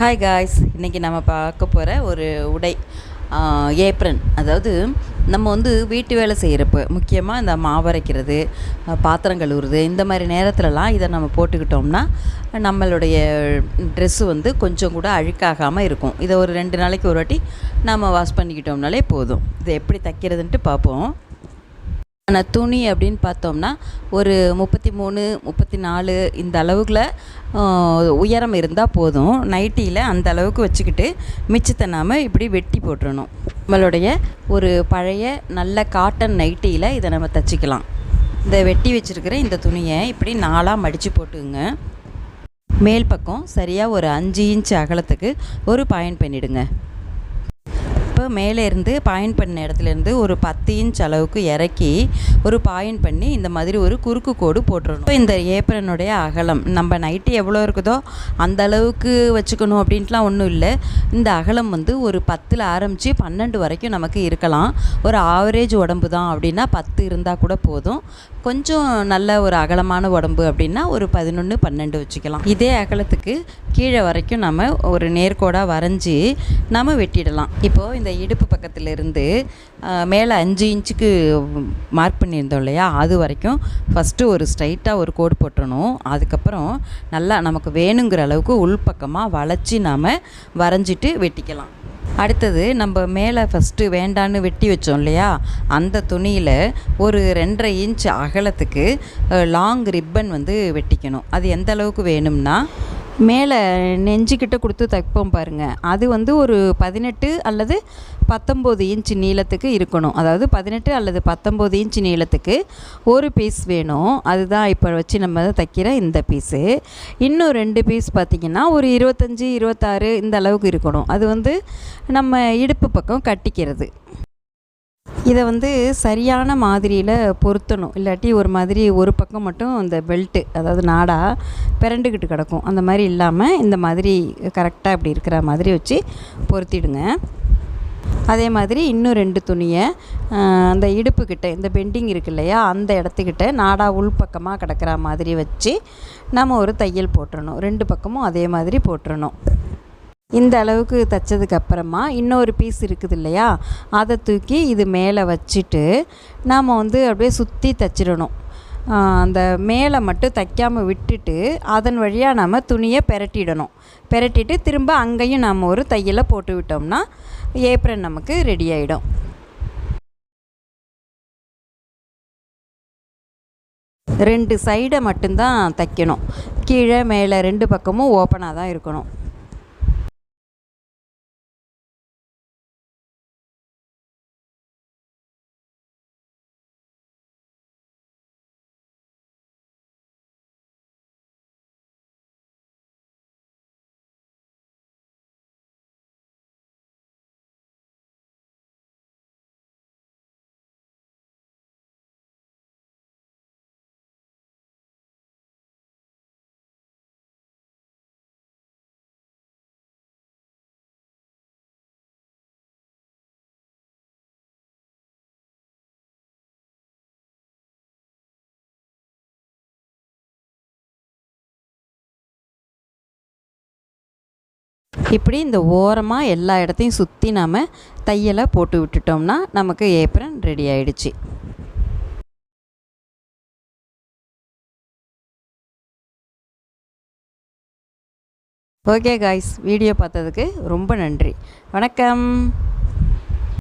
Hi guys இன்றைக்கி நம்ம பார்க்க போகிற ஒரு உடை ஏப்ரன் அதாவது நம்ம வந்து வீட்டு வேலை செய்கிறப்ப முக்கியமாக இந்த மாவரைக்கிறது பாத்திரம் கழுவுறது இந்த மாதிரி நேரத்துலலாம் இதை நம்ம போட்டுக்கிட்டோம்னா நம்மளுடைய ட்ரெஸ்ஸு வந்து கொஞ்சம் கூட அழுக்காகாமல் இருக்கும். இதை ஒரு ரெண்டு நாளைக்கு ஒரு வாட்டி நம்ம வாஷ் பண்ணிக்கிட்டோம்னாலே போதும். இதை எப்படி தைக்கிறதுன்ட்டு பார்ப்போம். ஆனால் துணி அப்படின்னு பார்த்தோம்னா ஒரு முப்பத்தி மூணு முப்பத்தி நாலு இந்த அளவுக்குள்ள உயரம் இருந்தால் போதும். நைட்டியில் அந்த அளவுக்கு வச்சுக்கிட்டு மிச்சத்தை நாம் இப்படி வெட்டி போட்டுடணும் நம்மளுடைய ஒரு பழைய நல்ல காட்டன் நைட்டியில் இதை நம்ம தச்சுக்கலாம். இந்த வெட்டி வச்சுருக்கிற இந்த துணியை இப்படி நாலாக மடித்து போட்டுங்க மேல் பக்கம் சரியாக ஒரு அஞ்சு இன்ச் அகலத்துக்கு ஒரு பாயிண்ட் பண்ணிவிடுங்க அப்போ மேலே இருந்து பாயிண்ட் பண்ண இடத்துலேருந்து ஒரு பத்து இன்ச் அளவுக்கு இறக்கி ஒரு பாயிண்ட் பண்ணி இந்த மாதிரி ஒரு குறுக்கு கோடு போட்டுடணும் இப்போ இந்த ஏப்ரனுடைய அகலம் நம்ம நைட்டு எவ்வளோ இருக்குதோ அந்த அளவுக்கு வச்சுக்கணும் அப்படின்ட்டுலாம் ஒன்றும் இல்லை. இந்த அகலம் வந்து ஒரு பத்தில் ஆரம்பித்து பன்னெண்டு வரைக்கும் நமக்கு இருக்கலாம். ஒரு ஆவரேஜ் உடம்பு தான் அப்படின்னா பத்து இருந்தால் கூட போதும். கொஞ்சம் நல்ல ஒரு அகலமான உடம்பு அப்படின்னா ஒரு பதினொன்று பன்னெண்டு வச்சுக்கலாம். இதே அகலத்துக்கு கீழே வரைக்கும் நம்ம ஒரு நேர்கோடாக வரைஞ்சி நம்ம வெட்டிடலாம். இப்போது இந்த இடுப்பு பக்கத்துலேருந்து மேலே அஞ்சு இன்ச்சுக்கு மார்க் பண்ணியிருந்தோம் இல்லையா? அது வரைக்கும் ஃபஸ்ட்டு ஒரு ஸ்ட்ரைட்டாக ஒரு கோடு போட்டணும். அதுக்கப்புறம் நல்லா நமக்கு வேணுங்கிற அளவுக்கு உள்பக்கமாக வளைச்சி நாம் வரைஞ்சிட்டு வெட்டிக்கலாம். அடுத்தது நம்ம மேலே ஃபஸ்ட்டு வேண்டான்னு வெட்டி வச்சோம் இல்லையா? அந்த துணியில் ஒரு ரெண்டரை இன்ச் அகலத்துக்கு லாங் ரிப்பன் வந்து வெட்டிக்கணும். அது எந்த அளவுக்கு வேணும்னா மேலே நெஞ்சுக்கிட்ட கொடுத்து தைப்போம் பாருங்கள் அது வந்து ஒரு பதினெட்டு அல்லது பத்தொம்போது இன்ச் நீளத்துக்கு இருக்கணும். அதாவது பதினெட்டு அல்லது பத்தொம்போது இன்ச் நீளத்துக்கு ஒரு பீஸ் வேணும். அதுதான் இப்போ வச்சு நம்ம தைக்கிற இந்த பீஸு இன்னும் ரெண்டு பீஸ் பார்த்திங்கன்னா ஒரு இருபத்தஞ்சி இருபத்தாறு இந்த அளவுக்கு இருக்கணும். அது வந்து நம்ம இடுப்பு பக்கம் கட்டிக்கிறது. இதை வந்து சரியான மாதிரியில் பொருத்தணும். இல்லாட்டி ஒரு மாதிரி ஒரு பக்கம் மட்டும் இந்த பெல்ட்டு அதாவது நாடாக பிறண்டுக்கிட்டு கிடக்கும். அந்த மாதிரி இல்லாமல் இந்த மாதிரி கரெக்டாக இப்படி இருக்கிற மாதிரி வச்சு பொருத்திடுங்க. அதே மாதிரி இன்னும் ரெண்டு துணியை அந்த இடுப்புக்கிட்ட இந்த பெண்டிங் இருக்கு இல்லையா அந்த இடத்துக்கிட்ட நாடா உள்பக்கமாக கிடக்கிற மாதிரி வச்சு நம்ம ஒரு தையல் போட்டுறணும். ரெண்டு பக்கமும் அதே மாதிரி போட்டுடணும் இந்த அளவுக்கு தைச்சதுக்கு அப்புறமா இன்னொரு பீஸ் இருக்குது இல்லையா? அதை தூக்கி இது மேலே வச்சுட்டு நாம் வந்து அப்படியே சுற்றி தைச்சிடணும். அந்த மேலே மட்டும் தைக்காமல் விட்டுட்டு அதன் வழியாக நம்ம துணியை பெரட்டிடணும். பெரட்டிட்டு திரும்ப அங்கேயும் நம்ம ஒரு தையலை போட்டு விட்டோம்னா ஏப்ரன் நமக்கு ரெடி ஆகிடும் ரெண்டு சைடை மட்டும்தான் தைக்கணும். கீழே மேலே ரெண்டு பக்கமும் ஓப்பனாக தான் இருக்கணும். இப்படி இந்த ஓரமாக எல்லா இடத்தையும் சுற்றி நாம் தையலை போட்டு விட்டுட்டோம்னா நமக்கு ஏப்ரன் ரெடி ஆயிடுச்சு. ஓகே காய்ஸ் வீடியோ பார்த்ததுக்கு ரொம்ப நன்றி. வணக்கம்.